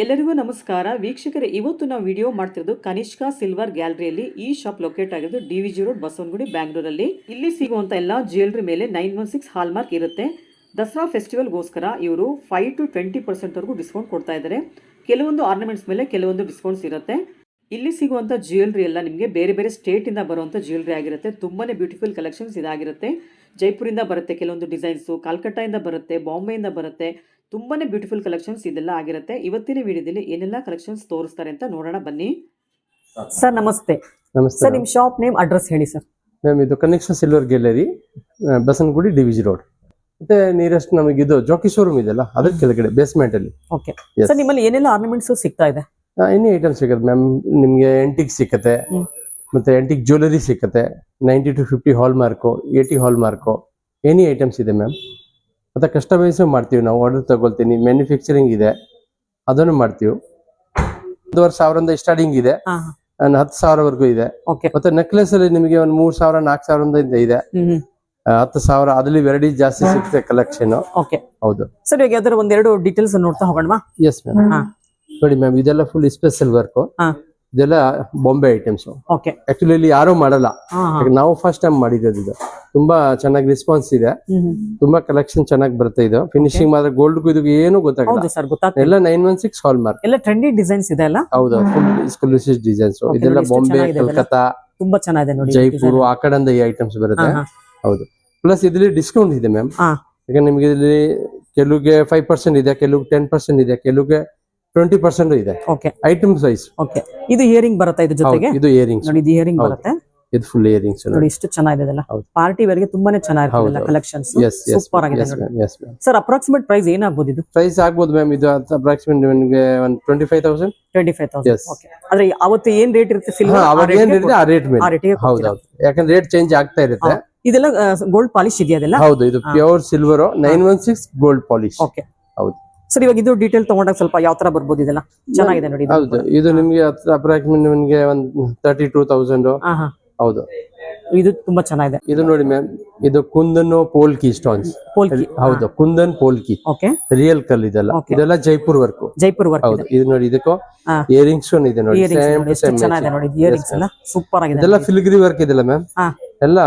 ಎಲ್ಲರಿಗೂ ನಮಸ್ಕಾರ. ವೀಕ್ಷಕರೇ, ಇವತ್ತು ನಾವು ವಿಡಿಯೋ ಮಾಡ್ತಿರೋದು ಕನಿಷ್ಕಾ ಸಿಲ್ವರ್ ಗ್ಯಾಲರಿಯಲ್ಲಿ ಈ ಶಾಪ್ ಲೊಕೇಟ್ ಆಗಿರೋದು ಡಿ ವಿ ರೋಡ್ ಬಸವನಗುಡಿ, ಬ್ಯಾಂಗ್ಳೂರಲ್ಲಿ. ಇಲ್ಲಿ ಸಿಗುವಂತ ಎಲ್ಲ ಜ್ಯುವೆಲ್ರಿ ಮೇಲೆ ನೈನ್ ಒನ್ ಸಿಕ್ಸ್ ಹಾಲ್ಮಾರ್ಕ್ ಇರುತ್ತೆ. ದಸರಾ ಫೆಸ್ಟಿವಲ್ಗೋಸ್ಕರ ಇವರು ಫೈವ್ ಟು ಟ್ವೆಂಟಿ ಪರ್ಸೆಂಟ್ವರೆಗೂ ಡಿಸ್ಕೌಂಟ್ ಕೊಡ್ತಾ ಇದ್ದಾರೆ. ಕೆಲವೊಂದು ಆರ್ನಮೆಂಟ್ಸ್ ಮೇಲೆ ಕೆಲವೊಂದು ಡಿಸ್ಕೌಂಟ್ಸ್ ಇರುತ್ತೆ. ಇಲ್ಲಿ ಸಿಗುವಂಥ ಜ್ಯುವೆಲ್ರಿ ಎಲ್ಲ ನಿಮಗೆ ಬೇರೆ ಬೇರೆ ಸ್ಟೇಟಿಂದ ಬರುವಂಥ ಜ್ಯುವೆಲ್ರಿ ಆಗಿರುತ್ತೆ. ತುಂಬಾ ಬ್ಯೂಟಿಫುಲ್ ಕಲೆಕ್ಷನ್ಸ್ ಇದಾಗಿರುತ್ತೆ. ಜೈಪುರಿಂದ ಬರುತ್ತೆ ಕೆಲವೊಂದು ಡಿಸೈನ್ಸು ಕಲ್ಕಟ್ಟಾಯಿಂದ ಬರುತ್ತೆ, ಬಾಂಬೆಯಿಂದ ಬರುತ್ತೆ. ತುಂಬಾ ಬ್ಯೂಟಿಫುಲ್ ಕಲೆಕ್ಷನ್ಸ್ ಇದೆಲ್ಲ ಆಗಿರುತ್ತೆ. ಇವತ್ತಿನ ವಿಡಿಯೋದಲ್ಲಿ ಏನೆಲ್ಲ ಕಲೆಕ್ಷನ್ಸ್ ತೋರಿಸ್ತಾರೆ ಅಂತ ನೋಡೋಣ ಬನ್ನಿ. ಸರ್ ನಮಸ್ತೆ. ನಮಸ್ತೆ ಸರ್ ನಿಮ್ಮ ಶಾಪ್ ನೇಮ್ ಅಡ್ರೆಸ್ ಹೇಳಿ ಸರ್. ಮ್ಯಾಮ್ ಇದು connection silver gallery Basavanagudi DVG road ಮತ್ತೆ ನಿಯರೆಸ್ಟ್ ನಮಗೆ ಇದು ಜಾಕಿ ಶೋರೂಮ್ ಇದೆಲ್ಲ ಅದ್ರ ಕೆಳಗಡೆ ಬೇಸ್ಮೆಂಟ್ ಅಲ್ಲಿ. Okay Yes. ಸರ್ ನಿಮ್ಮಲ್ಲಿ ಏನೆಲ್ಲ ಆರ್ನಮೆಂಟ್ಸ್ ಸಿಗ್ತಾ ಇದೆ? ಎನಿ ಐಟಮ್ ಸಿಗುತ್ತೆ ಮ್ಯಾಮ್ ನಿಮ್ಗೆ ಎಂಟಿಕ್ ಸಿಕ್ಕತ್ತೆ ಹ್ಮ್. ಮತ್ತೆ ಎಂಟಿಕ್ ಜ್ಯುವೆಲರಿ ಸಿಕ್ಕತ್ತೆ ninety two fifty hallmark eighty hallmark any items ಇದೆ ಮ್ಯಾಮ್ ಮತ್ತೆ ಕಸ್ಟಮೈಸ್ ಮಾಡ್ತೀವಿ ನಾವು. ಆರ್ಡರ್ ತಗೊಳ್ತೀನಿ. ಮ್ಯಾನುಫ್ಯಾಕ್ಚರಿಂಗ್ ಇದೆ. ಅದನ್ನು ಮಾಡ್ತೀವಿ. ಒಂದೂವರೆ ಸಾವಿರದಿಂದ ಸ್ಟಾರ್ಟಿಂಗ್ ಇದೆ. ಹತ್ತು ಸಾವಿರವರೆಗೂ ಇದೆ. ಮತ್ತೆ ನೆಕ್ಲೆಸ್ ಅಲ್ಲಿ ನಿಮಗೆ ಒಂದು ಮೂರ್ ಸಾವಿರ ನಾಲ್ಕು ಸಾವಿರದಿಂದ ಇದೆ. ಹತ್ತು ಸಾವಿರ ಅದ್ರಲ್ಲಿ ವೆರೈಟಿ ಜಾಸ್ತಿ ಸಿಗುತ್ತೆ ಕಲೆಕ್ಷನ್ ಹೌದು. ಸರ್ ಇವಾಗ ಒಂದ್ ಒಂದೆರಡು ಡೀಟೇಲ್ಸ್ ನೋಡ್ತಾ ಹೋಗೋಣ ಎಸ್ ಮ್ಯಾಮ್ ನೋಡಿ ಮ್ಯಾಮ್ ಇದೆಲ್ಲ ಫುಲ್ ಸ್ಪೆಷಲ್ ವರ್ಕ್ ಇದೆಲ್ಲ ಬಾಂಬೆ ಐಟಮ್ಸ್ ಓಕೆ ಆಕ್ಚುಲಿ ಇಲ್ಲಿ ಯಾರು ಮಾಡಲ್ಲ. ನಾವು ಫಸ್ಟ್ ಟೈಮ್ ಮಾಡಿರೋದು ಇದು. ತುಂಬಾ ಚೆನ್ನಾಗಿ ರೆಸ್ಪಾನ್ಸ್ ಇದೆ. ತುಂಬಾ ಕಲೆಕ್ಷನ್ ಚೆನ್ನಾಗಿ ಬರುತ್ತೆ ಇದು. ಫಿನಿಶಿಂಗ್ ಮಾತ್ರ ಗೋಲ್ಡ್ ಇದು ಏನು ಗೊತ್ತಾಗಲ್ಲ. ಎಲ್ಲ nine one six hallmark ಎಲ್ಲ ಟ್ರೆಂಡಿ ಡಿಸೈನ್ಸ್ ಇದೆ ಅಲ್ಲ? ಹೌದು ಫುಲ್ ಎಕ್ಸ್ಕ್ಲೂಸಿವ್ ಡಿಸೈನ್ಸ್ ಇದೆಲ್ಲ ಬಾಂಬೆ ಕಲ್ಕತ್ತಾ ತುಂಬಾ ಚೆನ್ನಾಗಿದೆ ನೋಡಿ ಜೈಪುರ್ ಆ ಕಡೆಯಿಂದ ಈ ಐಟಮ್ಸ್ ಬರುತ್ತೆ. ಹೌದು. ಪ್ಲಸ್ ಇದ್ರಲ್ಲಿ ಡಿಸ್ಕೌಂಟ್ ಇದೆ ಮ್ಯಾಮ್ ಈಗ ನಿಮ್ಗೆ ಇದ್ರಲ್ಲಿ ಕೆಲವಿಗೆ ಫೈವ್ ಪರ್ಸೆಂಟ್ ಇದೆ ಕೆಲವು ಟೆನ್ ಪರ್ಸೆಂಟ್ ಇದೆ ಕೆಲವಿಗೆ ಟ್ವೆಂಟಿ ಪರ್ಸೆಂಟ್ ಇದೆ. ಓಕೆ ಐಟಮ್ಸ್ ವೈಸ್ ಓಕೆ ಇದು ಇಯರಿಂಗ್ ಬರುತ್ತೆ ಇದ್ರ ಜೊತೆಗೆ? ಇದು ಇಯರಿಂಗ್ ನೋಡಿ ಇದು ಇಯರಿಂಗ್ ಬರುತ್ತೆ. ಇದು ಫುಲ್ ಇಯರಿಂಗ್ಸ್ ನೋಡಿ. ಇಷ್ಟು ಚೆನ್ನಾಗಿದೆ. ಪಾರ್ಟಿ ವೇರ್ಗೆ ತುಂಬಾನೇ ಚೆನ್ನಾಗಿರುತ್ತೆ. ಕಲೆಕ್ಷನ್ಸ್ ಸೂಪರ್ ಆಗಿದೆ ಸರ್ ಅಪ್ರಾಕ್ಸಿಮೇಟ್ ಪ್ರೈಸ್ ಏನಾಗಬಹುದು ಇದು? ಪ್ರೈಸ್ ಆಗಬಹುದು ಮ್ಯಾಮ್ ಇದು ಅಪ್ರಾಕ್ಸಿಮೇಟ್ ನಿಮಗೆ ಒಂದು twenty five thousand twenty five thousand. Okay ಆದ್ರೆ ಅವತ್ತು ಏನ್ ರೇಟ್ ಇರುತ್ತೆ ಸಿಲ್ವರ್ ಅವಾಗ ಏನ್ ಇರುತ್ತೆ ಆ ರೇಟ್ ಮೇಲೆ. ಆ ಹೌದು ಹೌದು. ಯಾಕಂದ್ರೆ ರೇಟ್ ಚೇಂಜ್ ಆಗ್ತಾ ಇರುತ್ತೆ. ಇದೆಲ್ಲ ಗೋಲ್ಡ್ ಪಾಲಿಶ್ ಇದೆಯಾ ಅದೆಲ್ಲ? ಹೌದು ಇದು pure silver nine one six gold polish okay ಹೌದು. ಸರ್ ಇವಾಗ ಇದು ಡೀಟೇಲ್ ತಗೊಂಡಾಗ ಸ್ವಲ್ಪ ಯಾವ ತರ ಬರ್ಬೋದು ಇದೆಲ್ಲ? ಚೆನ್ನಾಗಿದೆ ನೋಡಿ ಇದು. ಹೌದು ಇದು ನಿಮ್ಗೆ ಅಪ್ರಾಕ್ಸಿಮೇಟ್ ನಿಮಗೆ ಒಂದು ತರ್ಟಿ ಟೂ ತೌಸಂಡ್ ಹೌದು. ಇದು ತುಂಬಾ ಚೆನ್ನಾಗಿದೆ. ಇದು ನೋಡಿ ಮ್ಯಾಮ್ ಇದು ಕುಂದನ್ ಪೋಲ್ಕಿ ಸ್ಟೋನ್ಸ್ ಪೋಲ್ಕಿ. ಹೌದು ಕುಂದನ್ ಪೋಲ್ಕಿ. ಓಕೆ. ರಿಯಲ್ ಕಲ್ ಇದೆಲ್ಲ. ಇದೆಲ್ಲ ಜೈಪುರ್ ವರ್ಕ್ ಜೈಪುರ್ ವರ್ಕ್ ಹೌದು ಇದು. ನೋಡಿ ಇದಕ್ಕೂ. ಇಯರಿಂಗ್ಸ್ ಇದೆ ನೋಡಿ ಸೇಮ್ ಸೇಮ್ ಚೆನ್ನಾಗಿದೆ ಸೂಪರ್ ಆಗಿದೆ ಇದೆಲ್ಲ ಫಿಲ್ಗ್ರಿ ವರ್ಕ್ ಇದೆಲ್ಲ ಮ್ಯಾಮ್ ಎಲ್ಲ